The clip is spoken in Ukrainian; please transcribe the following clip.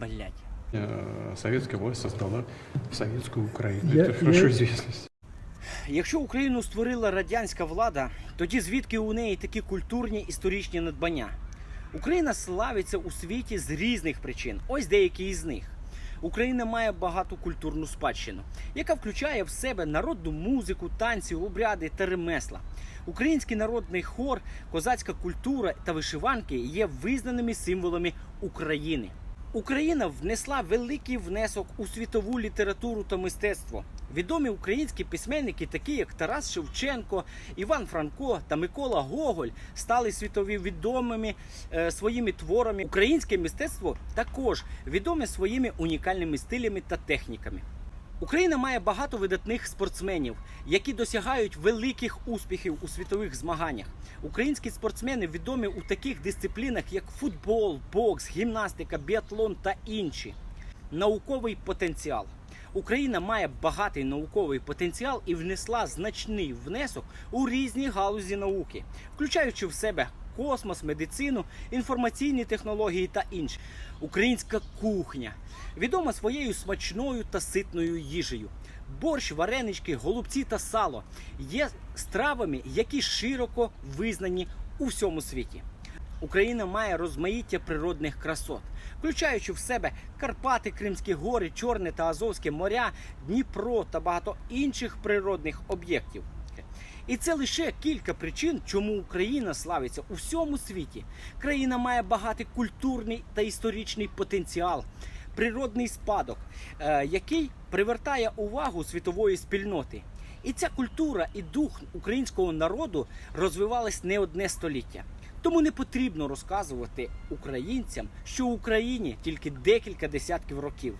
Блять. Э, Советская власть создала советскую Украину. Я- Это хорошо я- известно. Якщо Україну створила радянська влада, тоді звідки у неї такі культурні історичні надбання? Україна славиться у світі з різних причин. Ось деякі із них. Україна має багату культурну спадщину, яка включає в себе народну музику, танці, обряди та ремесла. Український народний хор, козацька культура та вишиванки є визнаними символами України. Україна внесла великий внесок у світову літературу та мистецтво. Відомі українські письменники, такі як Тарас Шевченко, Іван Франко та Микола Гоголь, стали світові відомими е, своїми творами. Українське мистецтво також відоме своїми унікальними стилями та техніками. Україна має багато видатних спортсменів, які досягають великих успіхів у світових змаганнях. Українські спортсмени відомі у таких дисциплінах, як футбол, бокс, гімнастика, біатлон та інші. Науковий потенціал. Україна має багатий науковий потенціал і внесла значний внесок у різні галузі науки, включаючи в себе космос, медицину, інформаційні технології та інше. Українська кухня відома своєю смачною та ситною їжею. Борщ, варенички, голубці та сало є стравами, які широко визнані у всьому світі. Україна має розмаїття природних красот, включаючи в себе Карпати, Кримські гори, Чорне та Азовське моря, Дніпро та багато інших природних об'єктів. І це лише кілька причин, чому Україна славиться у всьому світі. Країна має багатий культурний та історичний потенціал, природний спадок, е, який привертає увагу світової спільноти. І ця культура і дух українського народу розвивались не одне століття. Тому не потрібно розказувати українцям, що в Україні тільки декілька десятків років.